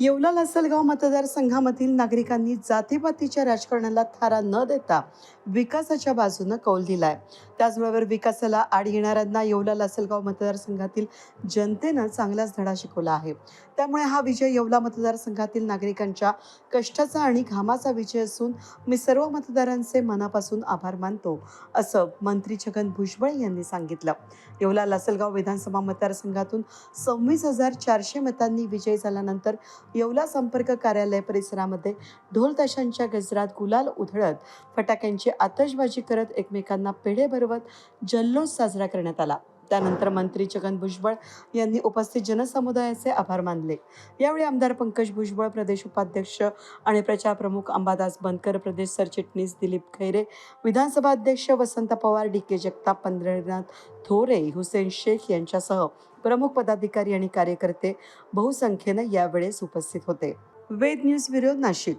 येवला लासलगाव मतदारसंघामधील नागरिकांनी जातीपातीच्या राजकारणाला थारा न देता विकासाच्या बाजूनं कौल दिलाय. त्याचबरोबर विकासाला आड येणाऱ्यांना येवला लासलगाव मतदारसंघातील जनतेनं चांगलाच धडा शिकवला आहे. त्यामुळे हा विजय येवला मतदारसंघातील नागरिकांच्या कष्टाचा आणि घामाचा विजय असून मी सर्व मतदारांचे मनापासून आभार मानतो असं मंत्री छगन भुजबळ यांनी सांगितलं. येवला लासलगाव विधानसभा मतदारसंघातून सव्वीस हजार चारशे मतांनी विजय झाल्यानंतर येवला संपर्क कार्यालय परिसरामध्ये ढोल ताशांच्या गजरात गुलाल उधळत फटाक्यांची आतषबाजी करत एकमेकांना पेढे भरवत जल्लोष साजरा करण्यात आला. त्यानंतर मंत्री छगन भुजबळ यांनी उपस्थित जनसमुदायाचे आभार मानले. यावेळी आमदार पंकज भुजबळ प्रदेश उपाध्यक्ष आणि प्रचार प्रमुख अंबादास बनकर प्रदेश सरचिटणीस दिलीप खैरे विधानसभा अध्यक्ष वसंत पवार डी के जगताप पंढरीनाथ थोरे हुसेन शेख यांच्यासह प्रमुख पदाधिकारी आणि कार्यकर्ते बहुसंख्येनं यावेळेस उपस्थित होते. Ved news bureau Nashik.